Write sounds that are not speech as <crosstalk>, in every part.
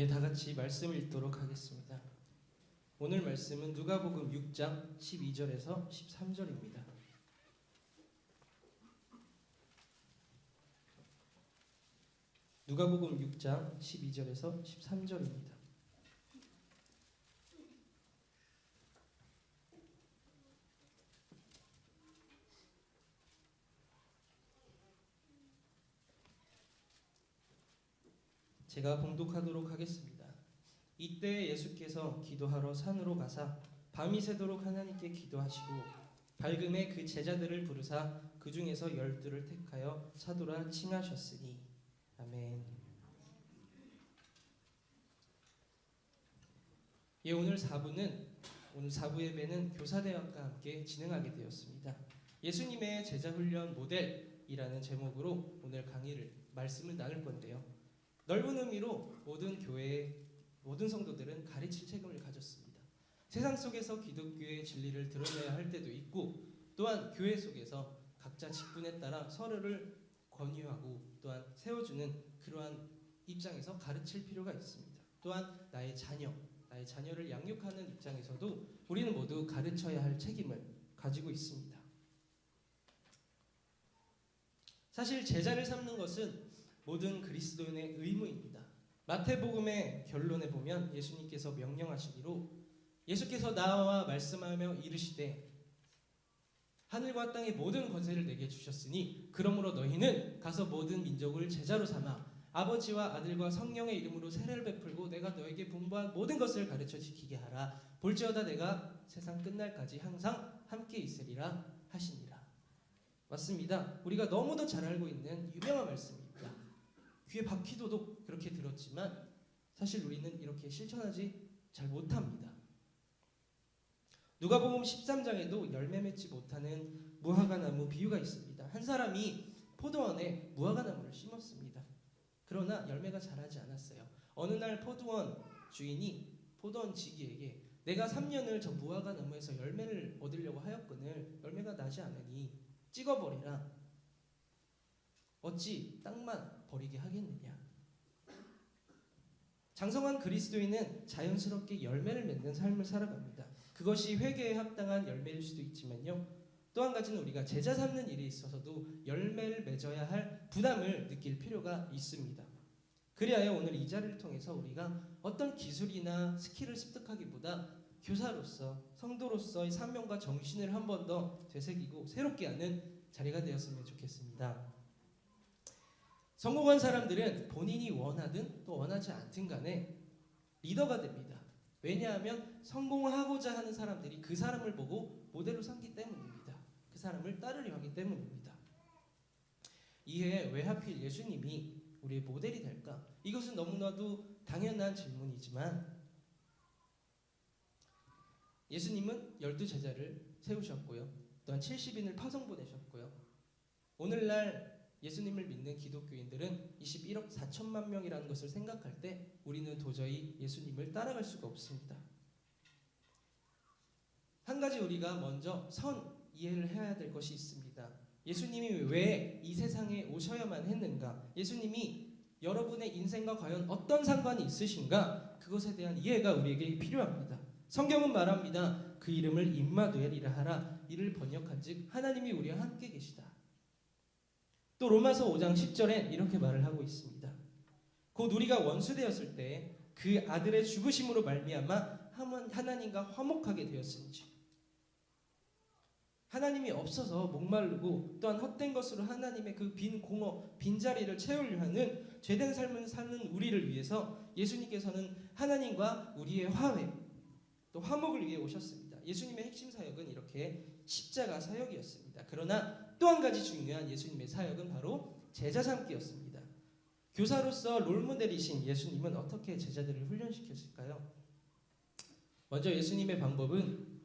예, 다 같이 말씀을 읽도록 하겠습니다. 오늘 말씀은 누가복음 6장 12절에서 13절입니다. 누가복음 6장 12절에서 13절입니다. 제가 봉독하도록 하겠습니다. 이때 예수께서 기도하러 산으로 가사 밤이 새도록 하나님께 기도하시고 밝음에 그 제자들을 부르사 그 중에서 열두를 택하여 사도라 칭하셨으니 아멘. 예, 오늘 4부는 오늘 4부 예배는 교사대학과 함께 진행하게 되었습니다. 예수님의 제자 훈련 모델이라는 제목으로 오늘 강의를 말씀을 나눌 건데요. 넓은 의미로 모든 교회 모든 성도들은 가르칠 책임을 가졌습니다. 세상 속에서 기독교의 진리를 드러내야 할 때도 있고 또한 교회 속에서 각자 직분에 따라 서로를 권유하고 또한 세워주는 그러한 입장에서 가르칠 필요가 있습니다. 또한 나의 자녀, 나의 자녀를 양육하는 입장에서도 우리는 모두 가르쳐야 할 책임을 가지고 있습니다. 사실 제자를 삼는 것은 모든 그리스도인의 의무입니다. 마태복음의 결론에 보면 예수님께서 명령하시기로 예수께서 나와 말씀하며 이르시되 하늘과 땅의 모든 권세를 내게 주셨으니 그러므로 너희는 가서 모든 민족을 제자로 삼아 아버지와 아들과 성령의 이름으로 세례를 베풀고 내가 너에게 분부한 모든 것을 가르쳐 지키게 하라. 볼지어다 내가 세상 끝날까지 항상 함께 있으리라 하시니라. 맞습니다. 우리가 너무도 잘 알고 있는 유명한 말씀입니다 귀에 박히도록 그렇게 들었지만 사실 우리는 이렇게 실천하지 잘 못합니다. 누가복음 13장에도 열매 맺지 못하는 무화과 나무 비유가 있습니다. 한 사람이 포도원에 무화과 나무를 심었습니다. 그러나 열매가 자라지 않았어요. 어느 날 포도원 주인이 포도원 지기에게 내가 3년을 저 무화과 나무에서 열매를 얻으려고 하였거늘 열매가 나지 않으니 찍어버리라. 어찌 땅만 버리게 하겠느냐? 장성한 그리스도인은 자연스럽게 열매를 맺는 삶을 살아갑니다. 그것이 회개에 합당한 열매일 수도 있지만요. 또 한 가지는 우리가 제자 삼는 일에 있어서도 열매를 맺어야 할 부담을 느낄 필요가 있습니다. 그리하여 오늘 이 자리를 통해서 우리가 어떤 기술이나 스킬을 습득하기보다 교사로서 성도로서의 사명과 정신을 한 번 더 되새기고 새롭게 하는 자리가 되었으면 좋겠습니다. 성공한 사람들은 본인이 원하든 또 원하지 않든 간에 리더가 됩니다. 왜냐하면 성공하고자 하는 사람들이 그 사람을 보고 모델로 삼기 때문입니다. 그 사람을 따르려 하기 때문입니다. 이에 왜 하필 예수님이 우리의 모델이 될까? 이것은 너무나도 당연한 질문이지만 예수님은 열두 제자를 세우셨고요. 또한 70인을 파송 보내셨고요. 오늘날 예수님을 믿는 기독교인들은 21억 4천만 명이라는 것을 생각할 때 우리는 도저히 예수님을 따라갈 수가 없습니다. 한 가지 우리가 먼저 선 이해를 해야 될 것이 있습니다. 예수님이 왜 이 세상에 오셔야만 했는가? 예수님이 여러분의 인생과 과연 어떤 상관이 있으신가? 그것에 대한 이해가 우리에게 필요합니다. 성경은 말합니다. 그 이름을 임마누엘이라 하라. 이를 번역한즉 하나님이 우리와 함께 계시다. 또 로마서 5장 10절엔 이렇게 말을 하고 있습니다. 곧 우리가 원수되었을 때 그 아들의 죽으심으로 말미암아 하나님과 화목하게 되었은지 하나님이 없어서 목마르고 또한 헛된 것으로 하나님의 그 빈 공허, 빈자리를 채우려 하는 죄된 삶을 사는 우리를 위해서 예수님께서는 하나님과 우리의 화해, 또 화목을 위해 오셨습니다. 예수님의 핵심 사역은 이렇게 십자가 사역이었습니다. 그러나 또 한 가지 중요한 예수님의 사역은 바로 제자 삼기였습니다. 교사로서 롤모델이신 예수님은 어떻게 제자들을 훈련시켰을까요? 먼저 예수님의 방법은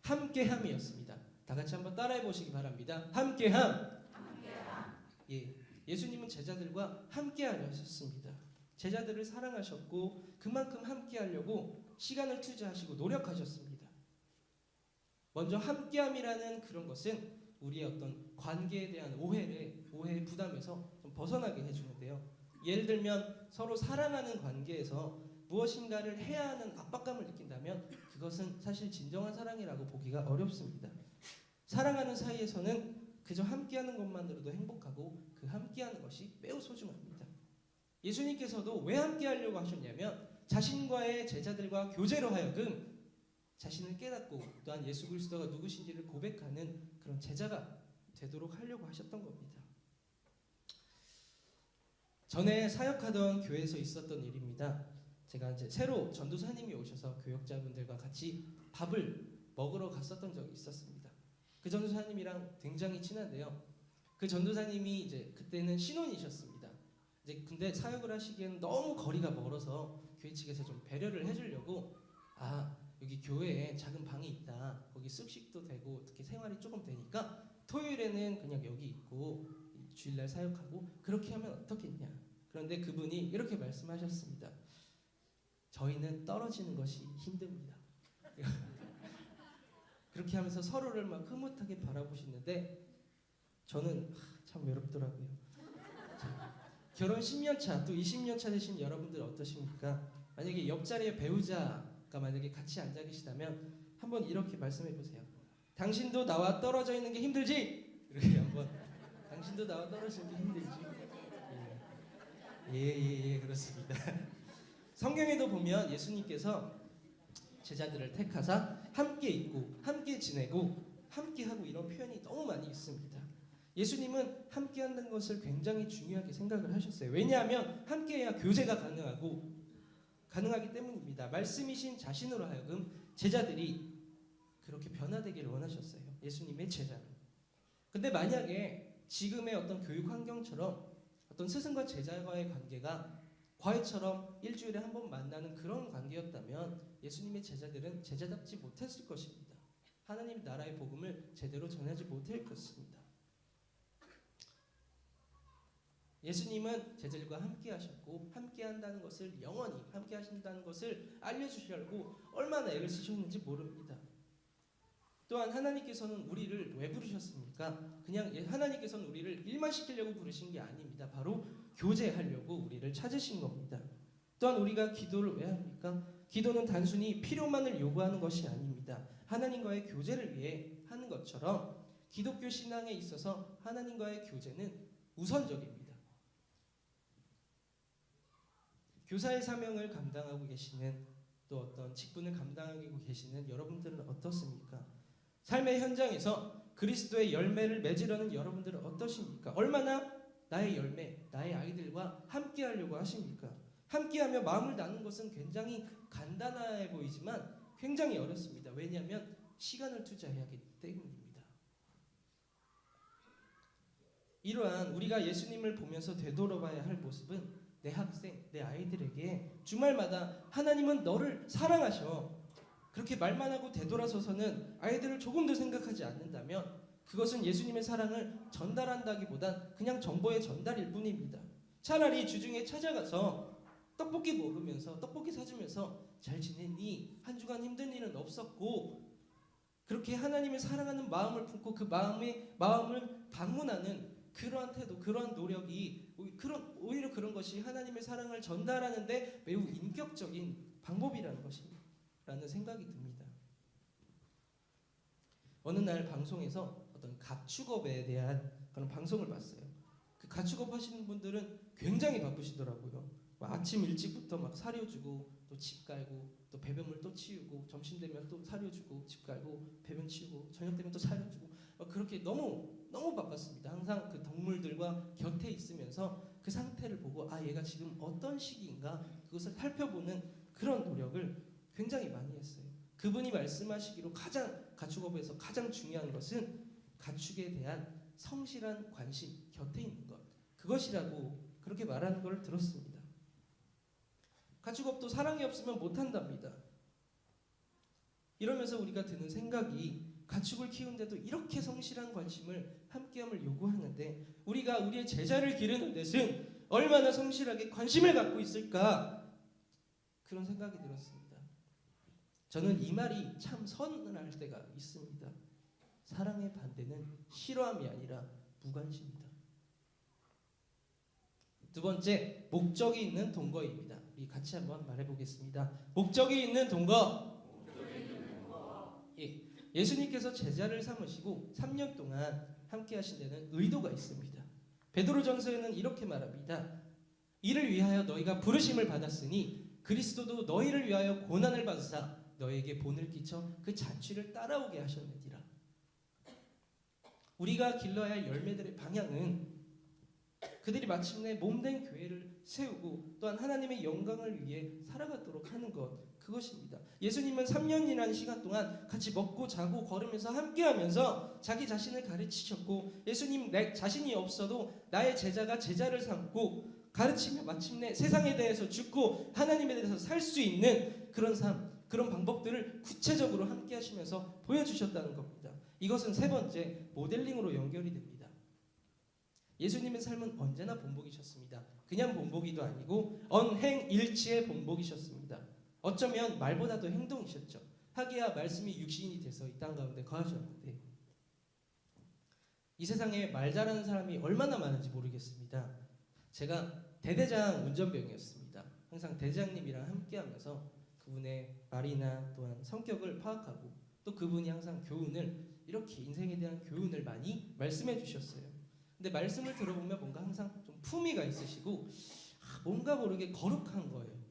함께함이었습니다. 다 같이 한번 따라해 보시기 바랍니다. 함께함. 함께함. 예, 예수님은 제자들과 함께하려 하셨습니다. 제자들을 사랑하셨고 그만큼 함께하려고 시간을 투자하시고 노력하셨습니다. 먼저 함께함이라는 그런 것은 우리의 어떤 관계에 대한 오해를 오해의 부담에서 좀 벗어나게 해주는데요. 예를 들면 서로 사랑하는 관계에서 무엇인가를 해야 하는 압박감을 느낀다면 그것은 사실 진정한 사랑이라고 보기가 어렵습니다. 사랑하는 사이에서는 그저 함께하는 것만으로도 행복하고 그 함께하는 것이 매우 소중합니다. 예수님께서도 왜 함께하려고 하셨냐면 자신과의 제자들과 교제로 하여금 자신을 깨닫고 또한 예수 그리스도가 누구신지를 고백하는 그런 제자가 되도록 하려고 하셨던 겁니다. 전에 사역하던 교회에서 있었던 일입니다. 제가 이제 새로 전도사님이 오셔서 교역자분들과 같이 밥을 먹으러 갔었던 적이 있었습니다. 그 전도사님이랑 굉장히 친한데요. 그 전도사님이 이제 그때는 신혼이셨습니다. 이제 근데 사역을 하시기에는 너무 거리가 멀어서 교회 측에서 좀 배려를 해주려고 아 여기 교회에 작은 방이 있다. 거기 습식도 되고 어떻게 생활이 조금 되니까 토요일에는 그냥 여기 있고 주일날 사역하고 그렇게 하면 어떻겠냐. 그런데 그분이 이렇게 말씀하셨습니다. 저희는 떨어지는 것이 힘듭니다. <laughs> 그렇게 하면서 서로를 막 흐뭇하게 바라보시는데 저는 하, 참 외롭더라고요. 자, 결혼 10년 차, 또 20년 차 되신 여러분들 어떠십니까? 만약에 옆자리에 배우자가 만약에 같이 앉아 계시다면 한번 이렇게 말씀해 보세요. 당신도 나와 떨어져 있는 게 힘들지? 이렇게 한번 당신도 나와 떨어지는 게 힘들지? 예예예 예, 예, 그렇습니다. 성경에도 보면 예수님께서 제자들을 택하사 함께 있고 함께 지내고 함께 하고 이런 표현이 너무 많이 있습니다. 예수님은 함께 한다는 것을 굉장히 중요하게 생각을 하셨어요. 왜냐하면 함께 해야 교제가 가능하고 가능하기 때문입니다. 말씀이신 자신으로 하여금 제자들이 그렇게 변화되기를 원하셨어요. 예수님의 제자로. 근데 만약에 지금의 어떤 교육 환경처럼 어떤 스승과 제자와의 관계가 과외처럼 일주일에 한 번 만나는 그런 관계였다면 예수님의 제자들은 제자답지 못했을 것입니다. 하나님 나라의 복음을 제대로 전하지 못할 것입니다. 예수님은 제자들과 함께 하셨고 함께 한다는 것을 영원히 함께 하신다는 것을 알려 주시려고 얼마나 애를 쓰셨는지 모릅니다. 또한 하나님께서는 우리를 왜 부르셨습니까? 그냥 예, 하나님께서는 우리를 일만 시키려고 부르신 게 아닙니다. 바로 교제하려고 우리를 찾으신 겁니다. 또한 우리가 기도를 왜 합니까? 기도는 단순히 필요만을 요구하는 것이 아닙니다. 하나님과의 교제를 위해 하는 것처럼 기독교 신앙에 있어서 하나님과의 교제는 우선적입니다. 교사의 사명을 감당하고 계시는 또 어떤 직분을 감당하고 계시는 여러분들은 어떻습니까? 삶의 현장에서 그리스도의 열매를 맺으려는 여러분들은 어떠십니까? 얼마나 나의 열매, 나의 아이들과 함께 하려고 하십니까? 함께 하며 마음을 나눈 것은 굉장히 간단해 보이지만 굉장히 어렵습니다. 왜냐하면 시간을 투자해야 하기 때문입니다. 이러한 우리가 예수님을 보면서 되돌아봐야 할 모습은 내 학생, 내 아이들에게 주말마다 하나님은 너를 사랑하셔. 그렇게 말만 하고 되돌아서서는 아이들을 조금 더 생각하지 않는다면 그것은 예수님의 사랑을 전달한다기보단 그냥 정보의 전달일 뿐입니다. 차라리 주중에 찾아가서 떡볶이 먹으면서 떡볶이 사주면서 잘 지내니 한 주간 힘든 일은 없었고 그렇게 하나님을 사랑하는 마음을 품고 그 마음의 마음을 방문하는 그러한 태도, 그러한 노력이 그런 오히려 그런 것이 하나님의 사랑을 전달하는데 매우 인격적인 방법이라는 것입니다. 라는 생각이 듭니다. 어느 날 방송에서 어떤 가축업에 대한 그런 방송을 봤어요. 그 가축업 하시는 분들은 굉장히 바쁘시더라고요. 아침 일찍부터 막 사료주고 또집 깔고 또 배변물 또 치우고 점심 되면 또 사료주고 집 깔고 배변 치우고 저녁 되면 또 사료주고 그렇게 너무 너무 바빴습니다. 항상 그 동물들과 곁에 있으면서 그 상태를 보고 아 얘가 지금 어떤 시기인가 그것을 살펴보는 그런 노력을 굉장히 많이 했어요. 그분이 말씀하시기로 가장 가축업에서 가장 중요한 것은 가축에 대한 성실한 관심, 곁에 있는 것. 그것이라고 그렇게 말하는 걸 들었습니다. 가축업도 사랑이 없으면 못 한답니다. 이러면서 우리가 드는 생각이 가축을 키우는데도 이렇게 성실한 관심을 함께함을 요구하는데 우리가 우리의 제자를 기르는 데는 얼마나 성실하게 관심을 갖고 있을까 그런 생각이 들었습니다. 저는 이 말이 참 선할 때가 있습니다. 사랑의 반대는 싫어함이 아니라 무관심이다. 두 번째, 목적이 있는 동거입니다. 우리 같이 한번 말해보겠습니다. 목적이 있는 동거. 예, 예수님께서 제자를 삼으시고 3년 동안 함께 하신 데는 의도가 있습니다. 베드로전서에는 이렇게 말합니다. 이를 위하여 너희가 부르심을 받았으니 그리스도도 너희를 위하여 고난을 받으사 너에게 본을 끼쳐 그 자취를 따라오게 하셨느니라. 우리가 길러야 할 열매들의 방향은 그들이 마침내 몸된 교회를 세우고 또한 하나님의 영광을 위해 살아가도록 하는 것 그것입니다. 예수님은 3년이라는 시간 동안 같이 먹고 자고 걸으면서 함께하면서 자기 자신을 가르치셨고 예수님 내 자신이 없어도 나의 제자가 제자를 삼고 가르치며 마침내 세상에 대해서 죽고 하나님에 대해서 살 수 있는 그런 삶 그런 방법들을 구체적으로 함께 하시면서 보여주셨다는 겁니다. 이것은 세 번째 모델링으로 연결이 됩니다. 예수님의 삶은 언제나 본보기셨습니다. 그냥 본보기도 아니고 언행일치의 본보기셨습니다. 어쩌면 말보다도 행동이셨죠. 하기야 말씀이 육신이 돼서 이 땅 가운데 거하셨는데 이 세상에 말 잘하는 사람이 얼마나 많은지 모르겠습니다. 제가 대대장 운전병이었습니다. 항상 대장님이랑 함께하면서 그분의 말이나 또한 성격을 파악하고 또 그분이 항상 교훈을 이렇게 인생에 대한 교훈을 많이 말씀해 주셨어요. 근데 말씀을 들어보면 뭔가 항상 좀 품위가 있으시고 아, 뭔가 모르게 거룩한 거예요.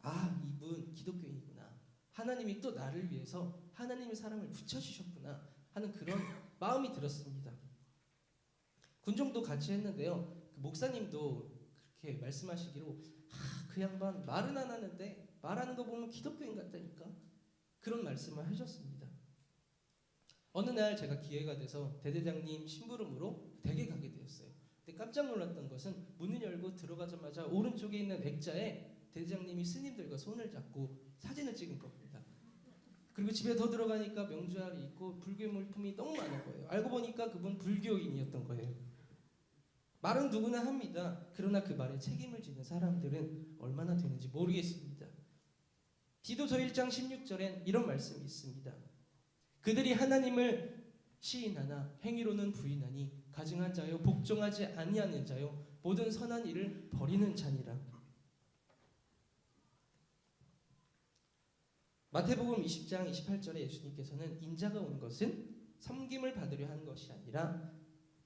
아 이분 기독교인이구나. 하나님이 또 나를 위해서 하나님의 사람을 붙여주셨구나 하는 그런 <laughs> 마음이 들었습니다. 군종도 같이 했는데요. 그 목사님도 그렇게 말씀하시기로 아, 그 양반 말은 안 하는데 말하는 거 보면 기독교인 같다니까 그런 말씀을 하셨습니다. 어느 날 제가 기회가 돼서 대대장님 심부름으로 댁에 가게 되었어요. 근데 깜짝 놀랐던 것은 문을 열고 들어가자마자 오른쪽에 있는 액자에 대대장님이 스님들과 손을 잡고 사진을 찍은 겁니다. 그리고 집에 더 들어가니까 명주알이 있고 불교 물품이 너무 많은 거예요. 알고 보니까 그분 불교인이었던 거예요. 말은 누구나 합니다. 그러나 그 말에 책임을 지는 사람들은 얼마나 되는지 모르겠습니다. 디도서 1장 16절엔 이런 말씀이 있습니다. 그들이 하나님을 시인하나 행위로는 부인하니 가증한 자요 복종하지 아니하는 자요 모든 선한 일을 버리는 자니라. 마태복음 20장 28절에 예수님께서는 인자가 온 것은 섬김을 받으려 한 것이 아니라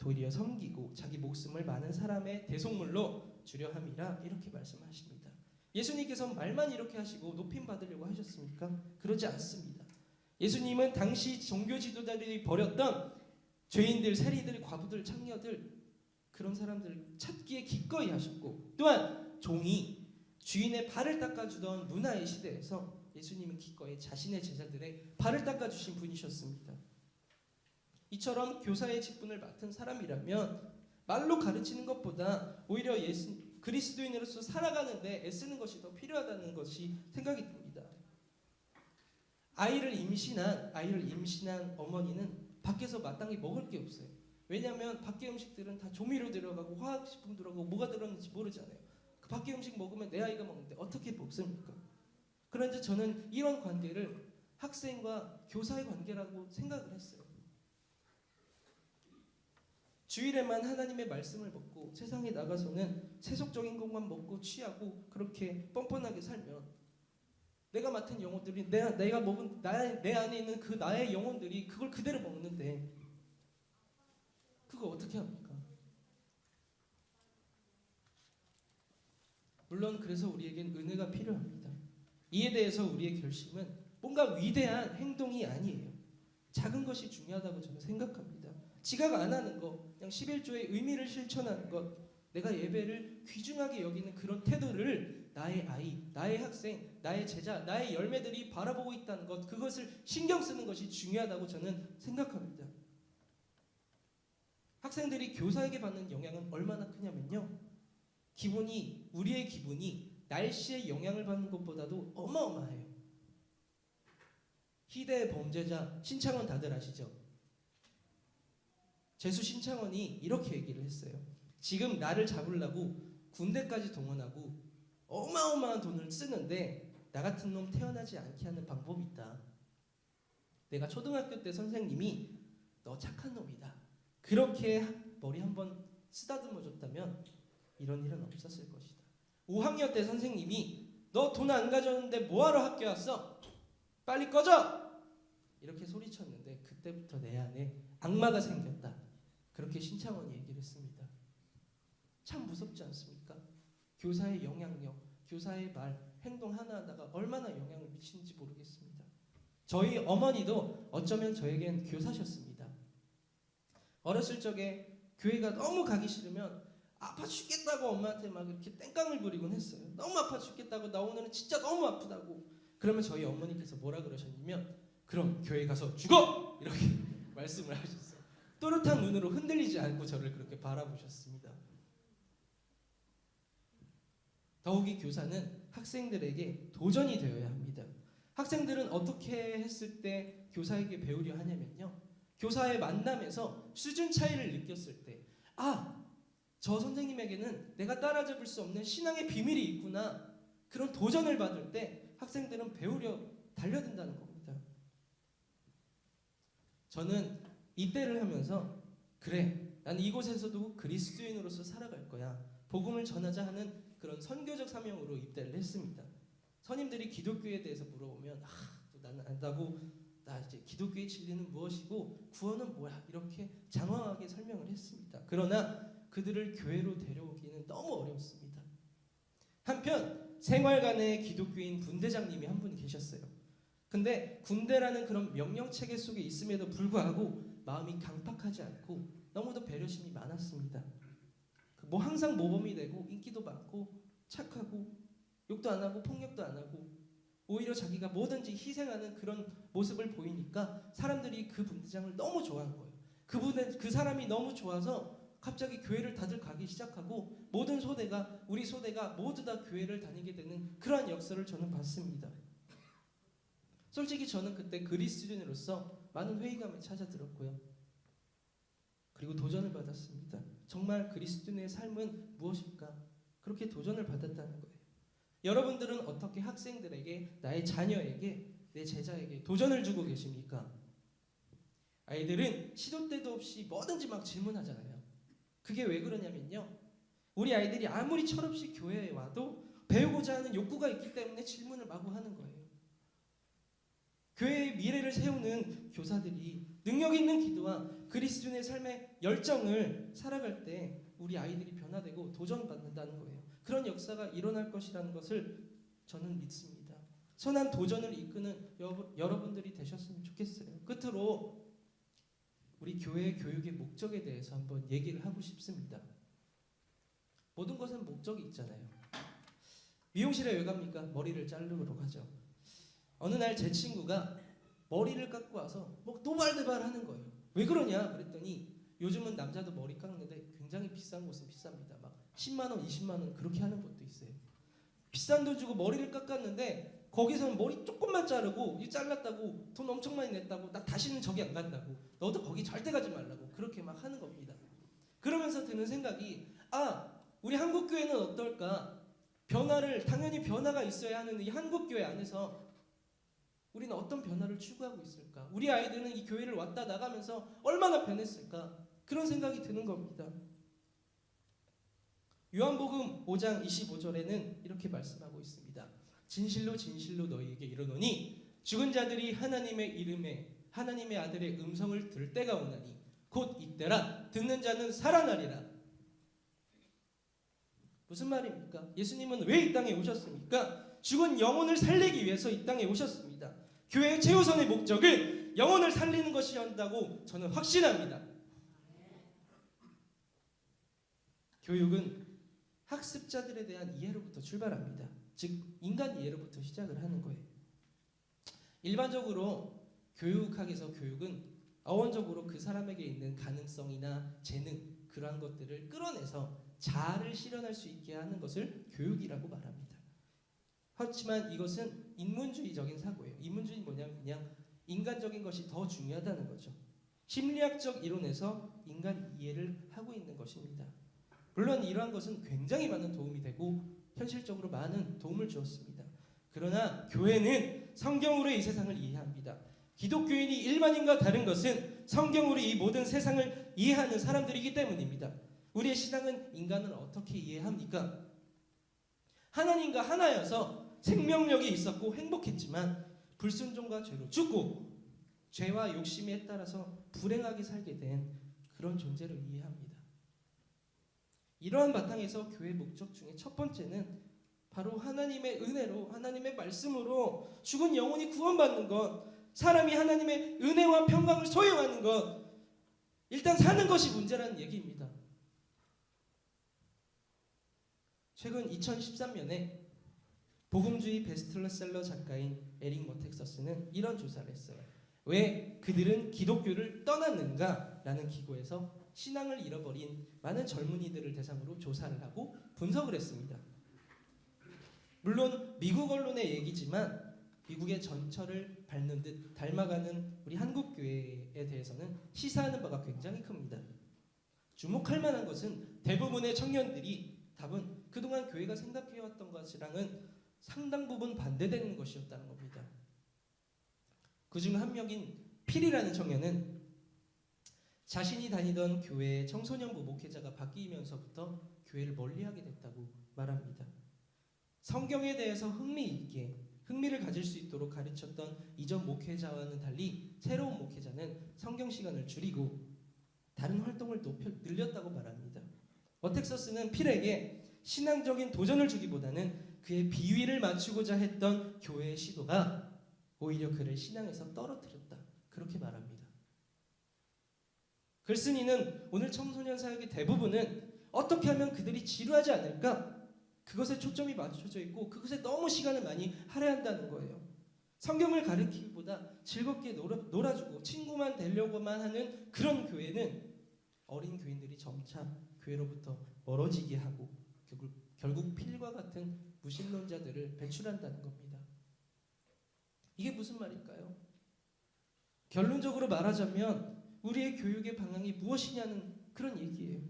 도리어 섬기고 자기 목숨을 많은 사람의 대속물로 주려 함이라 이렇게 말씀하십니다. 예수님께서 말만 이렇게 하시고 높임 받으려고 하셨습니까? 그러지 않습니다. 예수님은 당시 종교 지도자들이 버렸던 죄인들, 세리들, 과부들, 창녀들 그런 사람들을 찾기에 기꺼이 하셨고 또한 종이 주인의 발을 닦아주던 문화의 시대에서 예수님은 기꺼이 자신의 제자들의 발을 닦아주신 분이셨습니다. 이처럼 교사의 직분을 맡은 사람이라면 말로 가르치는 것보다 오히려 예수 그리스도인으로서 살아가는데 애쓰는 것이 더 필요하다는 것이 생각이 듭니다. 아이를 임신한 아이를 임신한 어머니는 밖에서 마땅히 먹을 게 없어요. 왜냐하면 밖의 음식들은 다 조미료 들어가고 화학식품 들어가고 뭐가 들어갔는지 모르잖아요. 그 밖의 음식 먹으면 내 아이가 먹는데 어떻게 먹습니까? 그런데 저는 이런 관계를 학생과 교사의 관계라고 생각을 했어요. 주일에만 하나님의 말씀을 먹고 세상에 나가서는 세속적인 것만 먹고 취하고 그렇게 뻔뻔하게 살면 내가 맡은 영혼들이 내, 내가 먹은 나, 내 안에 있는 그 나의 영혼들이 그걸 그대로 먹는데 그거 어떻게 합니까? 물론 그래서 우리에겐 은혜가 필요합니다. 이에 대해서 우리의 결심은 뭔가 위대한 행동이 아니에요. 작은 것이 중요하다고 저는 생각합니다. 지각 안 하는 것, 그냥 11조의 의미를 실천하는 것, 내가 예배를 귀중하게 여기는 그런 태도를 나의 아이, 나의 학생, 나의 제자, 나의 열매들이 바라보고 있다는 것, 그것을 신경 쓰는 것이 중요하다고 저는 생각합니다. 학생들이 교사에게 받는 영향은 얼마나 크냐면요. 기분이, 우리의 기분이 날씨에 영향을 받는 것보다도 어마어마해요. 희대의 범죄자 신창원 다들 아시죠? 재수 신창원이 이렇게 얘기를 했어요. 지금 나를 잡으려고 군대까지 동원하고 어마어마한 돈을 쓰는데 나 같은 놈 태어나지 않게 하는 방법이 있다. 내가 초등학교 때 선생님이 너 착한 놈이다. 그렇게 머리 한번 쓰다듬어 줬다면 이런 일은 없었을 것이다. 5학년 때 선생님이 너 돈 안 가져오는데 뭐하러 학교 왔어? 빨리 꺼져! 이렇게 소리쳤는데 그때부터 내 안에 악마가 생겼다. 그렇게 신창원이 얘기를 했습니다. 참 무섭지 않습니까? 교사의 영향력, 교사의 말, 행동 하나하나가 얼마나 영향을 미치는지 모르겠습니다. 저희 어머니도 어쩌면 저에겐 교사셨습니다. 어렸을 적에 교회가 너무 가기 싫으면 아파 죽겠다고 엄마한테 막 이렇게 땡깡을 부리곤 했어요. 너무 아파 죽겠다고 나 오늘은 진짜 너무 아프다고. 그러면 저희 어머니께서 뭐라 그러셨냐면 그럼 교회 가서 죽어 이렇게 <laughs> 말씀을 하셨어요. 또렷한 눈으로 흔들리지 않고 저를 그렇게 바라보셨습니다. 더욱이 교사는 학생들에게 도전이 되어야 합니다. 학생들은 어떻게 했을 때 교사에게 배우려 하냐면요. 교사의 만남에서 수준 차이를 느꼈을 때, 아, 저 선생님에게는 내가 따라잡을 수 없는 신앙의 비밀이 있구나. 그런 도전을 받을 때 학생들은 배우려 달려든다는 겁니다. 저는 입대를 하면서 그래, 난 이곳에서도 그리스도인으로서 살아갈 거야. 복음을 전하자 하는 그런 선교적 사명으로 입대를 했습니다. 선임들이 기독교에 대해서 물어보면 아, 또 나는 안다고 나 이제 기독교의 진리는 무엇이고 구원은 뭐야 이렇게 장황하게 설명을 했습니다. 그러나 그들을 교회로 데려오기는 너무 어려웠습니다. 한편 생활관의 기독교인 분대장님이 한 분 계셨어요. 근데 군대라는 그런 명령 체계 속에 있음에도 불구하고 마음이 강팍하지 않고 너무도 배려심이 많았습니다. 그뭐 항상 모범이 되고 인기도 많고 착하고 욕도 안 하고 폭력도 안 하고 오히려 자기가 뭐든지 희생하는 그런 모습을 보이니까 사람들이 그 분대장을 너무 좋아한 거예요. 그분의 그 사람이 너무 좋아서 갑자기 교회를 다들 가기 시작하고 모든 소대가 우리 소대가 모두 다 교회를 다니게 되는 그러한 역사를 저는 봤습니다. 솔직히 저는 그때 그리스도인으로서 많은 회의감에 찾아들었고요. 그리고 도전을 받았습니다. 정말 그리스도인의 삶은 무엇일까? 그렇게 도전을 받았다는 거예요. 여러분들은 어떻게 학생들에게, 나의 자녀에게, 내 제자에게 도전을 주고 계십니까? 아이들은 시도 때도 없이 뭐든지 막 질문하잖아요. 그게 왜 그러냐면요. 우리 아이들이 아무리 철없이 교회에 와도 배우고자 하는 욕구가 있기 때문에 질문을 마구 하는 거예요. 교회의 미래를 세우는 교사들이 능력 있는 기도와 그리스도인의 삶의 열정을 살아갈 때 우리 아이들이 변화되고 도전받는다는 거예요. 그런 역사가 일어날 것이라는 것을 저는 믿습니다. 선한 도전을 이끄는 여, 여러분들이 되셨으면 좋겠어요. 끝으로 우리 교회 교육의 목적에 대해서 한번 얘기를 하고 싶습니다. 모든 것은 목적이 있잖아요. 미용실에 왜 갑니까? 머리를 자르러 가죠. 어느 날 제 친구가 머리를 깎고 와서 뭐 도발도발 하는 거예요. 왜 그러냐? 그랬더니 요즘은 남자도 머리 깎는데 굉장히 비싼 곳은 비쌉니다. 막 10만 원, 20만 원 그렇게 하는 곳도 있어요. 비싼 돈 주고 머리를 깎았는데 거기서는 머리 조금만 자르고 이 잘랐다고 돈 엄청 많이 냈다고 나 다시는 저기 안 간다고 너도 거기 절대 가지 말라고 그렇게 막 하는 겁니다. 그러면서 드는 생각이 아 우리 한국 교회는 어떨까? 변화를 당연히 변화가 있어야 하는 이 한국 교회 안에서 우리는 어떤 변화를 추구하고 있을까? 우리 아이들은 이 교회를 왔다 나가면서 얼마나 변했을까? 그런 생각이 드는 겁니다. 요한복음 5장 25절에는 이렇게 말씀하고 있습니다. 진실로 진실로 너희에게 이르노니 죽은 자들이 하나님의 이름에 하나님의 아들의 음성을 들을 때가 오나니 곧 이때라 듣는 자는 살아나리라. 무슨 말입니까? 예수님은 왜 이 땅에 오셨습니까? 죽은 영혼을 살리기 위해서 이 땅에 오셨습니다. 교회의 최우선의 목적은 영혼을 살리는 것이었다고 저는 확신합니다. 교육은 학습자들에 대한 이해로부터 출발합니다. 즉 인간 이해로부터 시작을 하는 거예요. 일반적으로 교육학에서 교육은 어원적으로 그 사람에게 있는 가능성이나 재능 그러한 것들을 끌어내서 자아를 실현할 수 있게 하는 것을 교육이라고 말합니다. 하지만 이것은 인문주의적인 사고예요. 인문주의 뭐냐면 그냥 인간적인 것이 더 중요하다는 거죠. 심리학적 이론에서 인간 이해를 하고 있는 것입니다. 물론 이러한 것은 굉장히 많은 도움이 되고 현실적으로 많은 도움을 주었습니다. 그러나 교회는 성경으로 이 세상을 이해합니다. 기독교인이 일반인과 다른 것은 성경으로 이 모든 세상을 이해하는 사람들이기 때문입니다. 우리의 신앙은 인간을 어떻게 이해합니까? 하나님과 하나여서 생명력이 있었고 행복했지만 불순종과 죄로 죽고 죄와 욕심에 따라서 불행하게 살게 된 그런 존재를 이해합니다. 이러한 바탕에서 교회 목적 중에 첫 번째는 바로 하나님의 은혜로 하나님의 말씀으로 죽은 영혼이 구원받는 것, 사람이 하나님의 은혜와 평강을 소유하는 것, 일단 사는 것이 문제라는 얘기입니다. 최근 2013년에 복음주의 베스트셀러 작가인 에릭 머텍서스는 이런 조사를 했어요. 왜 그들은 기독교를 떠났는가? 라는 기고에서 신앙을 잃어버린 많은 젊은이들을 대상으로 조사를 하고 분석을 했습니다. 물론 미국 언론의 얘기지만 미국의 전철을 밟는 듯 닮아가는 우리 한국 교회에 대해서는 시사하는 바가 굉장히 큽니다. 주목할 만한 것은 대부분의 청년들이 답은 그동안 교회가 생각해왔던 것이랑은 상당 부분 반대되는 것이었다는 겁니다. 그 중 한 명인 필이라는 청년은 자신이 다니던 교회의 청소년부 목회자가 바뀌면서부터 교회를 멀리하게 됐다고 말합니다. 성경에 대해서 흥미있게 흥미를 가질 수 있도록 가르쳤던 이전 목회자와는 달리 새로운 목회자는 성경 시간을 줄이고 다른 활동을 높여, 늘렸다고 말합니다. 어텍서스는 필에게 신앙적인 도전을 주기보다는 그의 비위를 맞추고자 했던 교회의 시도가 오히려 그를 신앙에서 떨어뜨렸다. 그렇게 말합니다. 글쓴이는 오늘 청소년 사역의 대부분은 어떻게 하면 그들이 지루하지 않을까? 그것에 초점이 맞춰져 있고 그것에 너무 시간을 많이 할애한다는 거예요. 성경을 가르치기보다 즐겁게 놀아, 놀아 주고 친구만 되려고만 하는 그런 교회는 어린 교인들이 점차 교회로부터 멀어지게 하고 결국, 결국 필과 같은 무신론자들을 배출한다는 겁니다. 이게 무슨 말일까요? 결론적으로 말하자면 우리의 교육의 방향이 무엇이냐는 그런 얘기예요.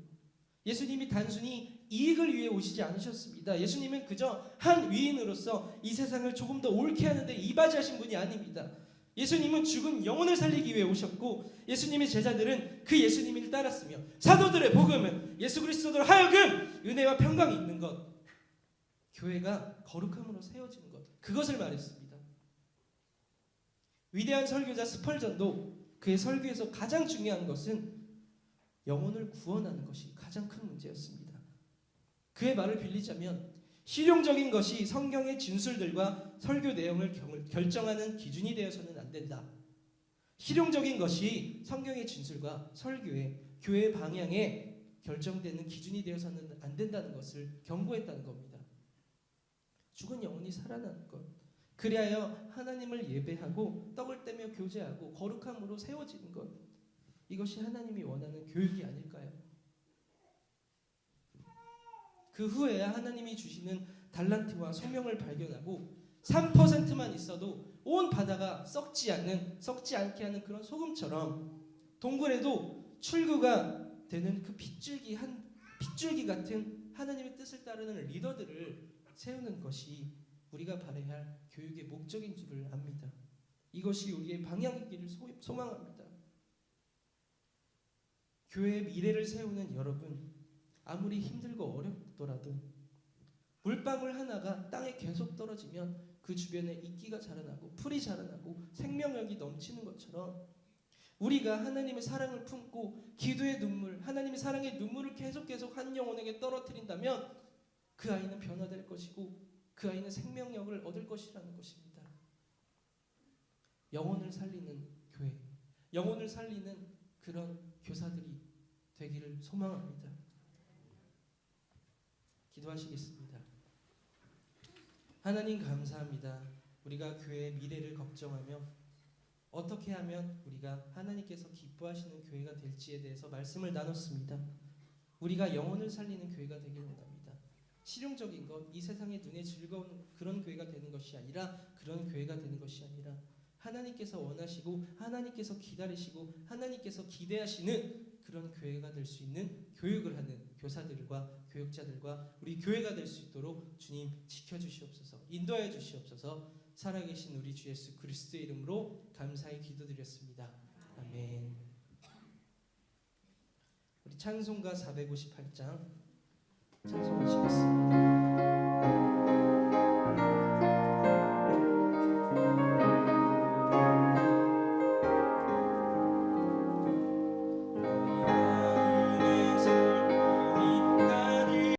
예수님이 단순히 이익을 위해 오시지 않으셨습니다. 예수님은 그저 한 위인으로서 이 세상을 조금 더 옳게 하는데 이바지하신 분이 아닙니다. 예수님은 죽은 영혼을 살리기 위해 오셨고 예수님의 제자들은 그 예수님을 따랐으며 사도들의 복음은 예수 그리스도로 하여금 은혜와 평강이 있는 것 교회가 거룩함으로 세워지는 것 그것을 말했습니다. 위대한 설교자 스펄전도 그의 설교에서 가장 중요한 것은 영혼을 구원하는 것이 가장 큰 문제였습니다. 그의 말을 빌리자면 실용적인 것이 성경의 진술들과 설교 내용을 결정하는 기준이 되어서는 안 된다. 실용적인 것이 성경의 진술과 설교의 교회 방향에 결정되는 기준이 되어서는 안 된다는 것을 경고했다는 겁니다. 죽은 영혼이 살아나는 것. 그리하여 하나님을 예배하고 떡을 떼며 교제하고 거룩함으로 세워지는 것. 이것이 하나님이 원하는 교육이 아닐까요? 그 후에 하나님이 주시는 달란트와 소명을 발견하고 3%만 있어도 온 바다가 썩지 않는 썩지 않게 하는 그런 소금처럼 동굴에도 출구가 되는 그 빗줄기 한 빗줄기 같은 하나님의 뜻을 따르는 리더들을 세우는 것이 우리가 바라야 할 교육의 목적인 줄을 압니다. 이것이 우리의 방향이기를 소망합니다. 교회의 미래를 세우는 여러분, 아무리 힘들고 어렵더라도 물방울 하나가 땅에 계속 떨어지면 그 주변에 이끼가 자라나고 풀이 자라나고 생명력이 넘치는 것처럼 우리가 하나님의 사랑을 품고 기도의 눈물, 하나님의 사랑의 눈물을 계속 계속 한 영혼에게 떨어뜨린다면 그 아이는 변화될 것이고 그 아이는 생명력을 얻을 것이라는 것입니다. 영혼을 살리는 교회, 영혼을 살리는 그런 교사들이 되기를 소망합니다. 기도하시겠습니다. 하나님 감사합니다. 우리가 교회의 미래를 걱정하며 어떻게 하면 우리가 하나님께서 기뻐하시는 교회가 될지에 대해서 말씀을 나눴습니다. 우리가 영혼을 살리는 교회가 되길 원합니다. 실용적인 것, 이 세상의 눈에 즐거운 그런 교회가 되는 것이 아니라 그런 교회가 되는 것이 아니라 하나님께서 원하시고 하나님께서 기다리시고 하나님께서 기대하시는 그런 교회가 될 수 있는 교육을 하는 교사들과 교육자들과 우리 교회가 될 수 있도록 주님 지켜 주시옵소서. 인도하여 주시옵소서. 살아계신 우리 주 예수 그리스도의 이름으로 감사히 기도드렸습니다. 아멘. 우리 찬송가 458장 찬송하시겠습니다.